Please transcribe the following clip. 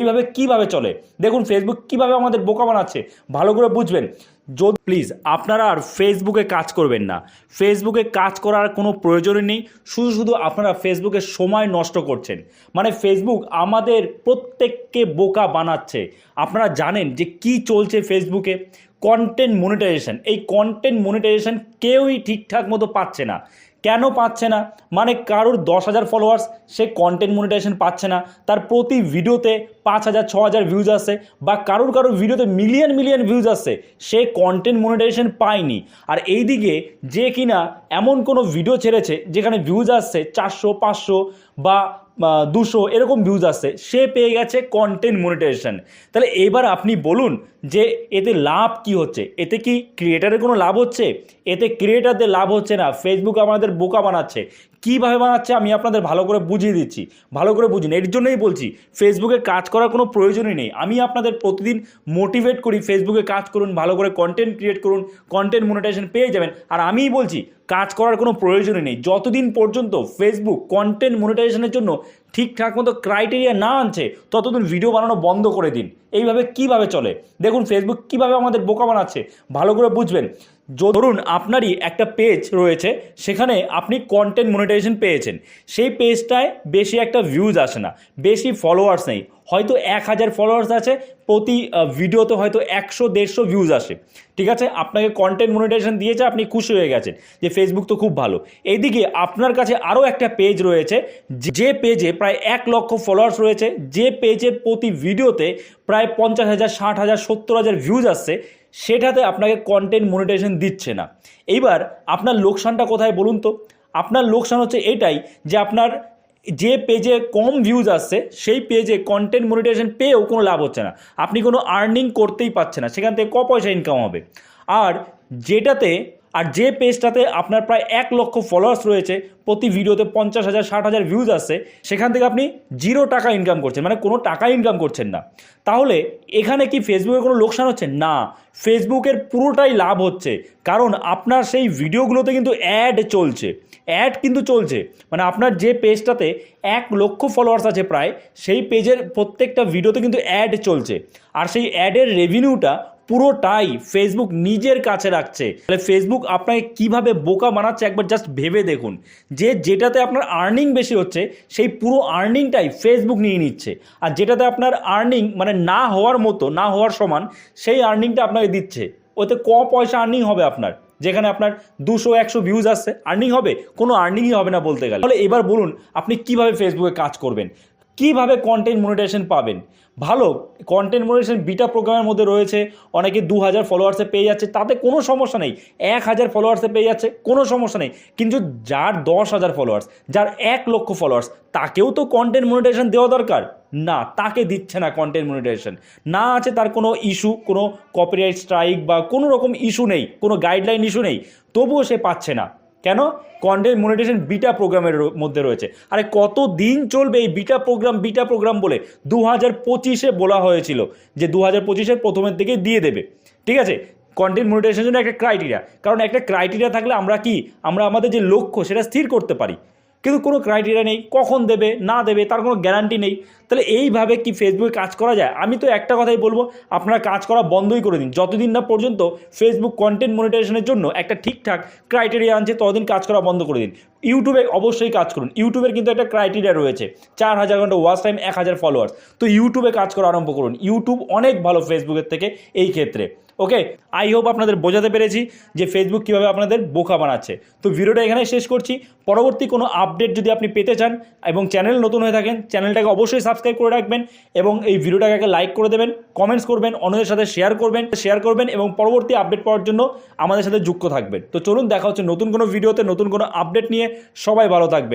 এইভাবে কীভাবে চলে? দেখুন ফেসবুক কীভাবে আমাদের বোকা বানাচ্ছে? ভালো করে বুঝবেন। যদি প্লিজ আপনারা আর ফেসবুকে কাজ করবেন না। ফেসবুকে কাজ করার কোনো প্রয়োজনই নেই। শুধু শুধু আপনারা ফেসবুকে সময় নষ্ট করছেন। মানে ফেসবুক আমাদের প্রত্যেককে বোকা বানাচ্ছে। আপনারা জানেন যে কি চলছে ফেসবুকে কন্টেন্ট মনিটাইজেশন এই কন্টেন্ট মনিটাইজেশন কেউই ঠিকঠাক মতো পাচ্ছে না। কেন পাচ্ছে না? মানে কারোর দশ হাজার ফলোয়ার্স সে কন্টেন্ট মনিটাইজেশন পাচ্ছে না? তার প্রতি ভিডিওতে পাঁচ হাজার, ছ হাজার ভিউজ আসে বা কারোর কারোর ভিডিওতে মিলিয়ন মিলিয়ন ভিউজ আসছে সে কন্টেন্ট মনিটাইজেশন পায়নি। আর এইদিকে যে কিনা এমন কোনো ভিডিও ছেড়েছে যেখানে ভিউজ আসছে চারশো, পাঁচশো বা দুশো এরকম ভিউজ আসছে, সে পেয়ে গেছে কন্টেন্ট মনিটাইজেশন তাহলে এবার আপনি বলুন যে এতে লাভ কি হচ্ছে? এতে কি ক্রিয়েটারের কোনো লাভ হচ্ছে? এতে ক্রিয়েটারদের লাভ হচ্ছে না? ফেসবুক আমাদের বোকা বানাচ্ছে। কীভাবে বানাচ্ছে আমি আপনাদের ভালো করে বুঝিয়ে দিচ্ছি। ভালো করে বুঝুন, এর জন্যই বলছি ফেসবুকে কাজ করার কোনো প্রয়োজনই নেই। আমি আপনাদের প্রতিদিন মোটিভেট করি ফেসবুকে কাজ করুন, ভালো করে কন্টেন্ট ক্রিয়েট করুন কন্টেন্ট মনিটাইজেশন পেয়ে যাবেন। আর আমিই বলছি, কাজ করার কোনো প্রয়োজনই নেই। যতদিন পর্যন্ত ফেসবুক কন্টেন্ট মনিটাইজেশনের জন্য ঠিকঠাক মতো ক্রাইটেরিয়া না আনছে, ততদিন ভিডিও বানানো বন্ধ করে দিন। এইভাবে কীভাবে চলে? দেখুন ফেসবুক কীভাবে আমাদের বোকা বানাচ্ছে? ভালো করে বুঝবেন। ধরুন, আপনারই একটা পেজ রয়েছে, সেখানে আপনি কন্টেন্ট মনিটাইজেশন পেয়েছেন। সেই পেজটায় বেশি একটা ভিউজ আসে না, বেশি ফলোয়ার্স নেই। হয়তো এক হাজার ফলোয়ার্স আছে, প্রতি ভিডিওতে হয়তো একশো, দেড়শো ভিউজ আসে। ঠিক আছে? আপনাকে কন্টেন্ট মনিটাইজেশন দিয়েছে, আপনি খুশি হয়ে গেছেন যে ফেসবুক তো খুব ভালো। এইদিকে আপনার কাছে আরও একটা পেজ রয়েছে, যে পেজে প্রায় এক লক্ষ ফলোয়ার্স রয়েছে, যে পেজে প্রতি ভিডিওতে প্রায় পঞ্চাশ হাজার, ষাট হাজার, সত্তর হাজার ভিউজ আসছে, সেটাতে আপনাকে কন্টেন্ট মনিটাইজেশন দিচ্ছে না। এইবার আপনার লোকসানটা কোথায় বলুন তো? আপনার লোকসান হচ্ছে এটাই যে আপনার যে পেজে কম ভিউজ আসছে, সেই পেজে কন্টেন্ট মনিটাইজেশন পেয়েও কোনো লাভ হচ্ছে না। আপনি কোনো আর্নিং করতেই পারছে না। সেখান থেকে ক পয়সা ইনকাম হবে? আর যেটাতে আর যে পেজটাতে আপনার প্রায় এক লক্ষ ফলোয়ার্স রয়েছে, প্রতি ভিডিওতে পঞ্চাশ হাজার, ষাট হাজার ভিউজ আসছে, সেখান থেকে আপনি জিরো টাকা ইনকাম করছেন মানে কোনো টাকা ইনকাম করছেন না। তাহলে এখানে কি ফেসবুকের কোনো লোকসান হচ্ছে? না ফেসবুকের পুরোটাই লাভ হচ্ছে, কারণ আপনার সেই ভিডিওগুলোতে কিন্তু অ্যাড চলছে অ্যাড কিন্তু চলছে মানে আপনার যে পেজটাতে এক লক্ষ ফলোয়ার্স আছে প্রায়, সেই পেজের প্রত্যেকটা ভিডিওতে কিন্তু অ্যাড চলছে, আর সেই অ্যাডের রেভিনিউটা পুরোটাই ফেসবুক নিজের কাছে রাখছে। তাহলে ফেসবুক আপনাকে কীভাবে বোকা বানাচ্ছে একবার জাস্ট ভেবে দেখুন। যে যেটাতে আপনার আর্নিং বেশি হচ্ছে, সেই পুরো আর্নিংটাই ফেসবুক নিয়ে নিচ্ছে। আর যেটাতে আপনার আর্নিং মানে না হওয়ার মতো, না হওয়ার সমান, সেই আর্নিংটা আপনাকে দিচ্ছে। ওতে ক পয়সা আর্নিং হবে আপনার? যেখানে আপনার দুশো, একশো ভিউজ আসছে আর্নিং হবে? কোনো আর্নিংই হবে না বলতে গেলে। তাহলে এবার বলুন, আপনি কীভাবে ফেসবুকে কাজ করবেন? কীভাবে কন্টেন্ট মনিটাইজেশন পাবেন? ভালো কন্টেন্ট মনিটাইজেশন বিটা প্রোগ্রামের মধ্যে রয়েছে, অনেকে দু হাজার ফলোয়ার্সে পেয়ে যাচ্ছে, তাতে কোনো সমস্যা নেই। এক হাজার ফলোয়ার্সে পেয়ে যাচ্ছে, কোনো সমস্যা নেই। কিন্তু যার দশ হাজার ফলোয়ার্স যার এক লক্ষ ফলোয়ার্স তাকেও তো কন্টেন্ট মনিটাইজেশন দেওয়া দরকার। না, তাকে দিচ্ছে না কন্টেন্ট মনিটাইজেশন না আছে তার কোনো ইস্যু কোনো কপিরাইট স্ট্রাইক বা কোনো রকম ইস্যু নেই, কোনো গাইডলাইন ইস্যু নেই। তবুও সে পাচ্ছে না। কেন? কন্টেন্ট মনিটেশন বিটা প্রোগ্রামের মধ্যে রয়েছে। আরে কত দিন চলবে এই বিটা প্রোগ্রাম বিটা প্রোগ্রাম বলে? দু হাজার পঁচিশে বলা হয়েছিল যে দু হাজার পঁচিশের প্রথমের দিকে দিয়ে দেবে। ঠিক আছে? কন্টেন্ট মনিটাইজেশনের জন্য একটা ক্রাইটেরিয়া কারণ একটা ক্রাইটেরিয়া থাকলে আমরা কি? আমরা আমাদের যে লক্ষ্য সেটা স্থির করতে পারি। কিন্তু কোনো ক্রাইটেরিয়া নেই, কখন দেবে, না দেবে, তার কোনো গ্যারান্টি নেই। তাহলে এইভাবে কি ফেসবুকে কাজ করা যায়? আমি তো একটা কথাই বলব, আপনারা কাজ করা বন্ধই করে দিন। যতদিন না পর্যন্ত ফেসবুক কন্টেন্ট মনিটাইজেশনের জন্য একটা ঠিকঠাক ক্রাইটেরিয়া আনছে, ততদিন কাজ করা বন্ধ করে দিন। ইউটিউবে অবশ্যই কাজ করুন। ইউটিউবের কিন্তু একটা ক্রাইটেরিয়া রয়েছে। চার হাজার ঘণ্টা ওয়াচ টাইম এক হাজার ফলোয়ার্স তো ইউটিউবে কাজ করা আরম্ভ করুন। ইউটিউব অনেক ভালো ফেসবুকের থেকে এই ক্ষেত্রে। ওকে আই হোপ আপনাদের বোঝাতে পেরেছি যে ফেসবুক কীভাবে আপনাদের বোকা বানাচ্ছে। তো ভিডিওটা এখানে শেষ করছি। পরবর্তী কোনো আপডেট যদি আপনি পেতে চান এবং চ্যানেল নতুন হয়ে থাকেন চ্যানেলটাকে অবশ্যই সাবস্ক্রাইব করে রাখবেন এবং এই ভিডিওটাকে লাইক করে দেবেন কমেন্টস করবেন, অন্যদের সাথে শেয়ার করবেন শেয়ার করবেন এবং পরবর্তী আপডেট পাওয়ার জন্য আমাদের সাথে যুক্ত থাকবেন। তো চলুন, দেখা হচ্ছে নতুন কোনো ভিডিওতে নতুন কোনো আপডেট নিয়ে। সবাই ভালো থাকবেন।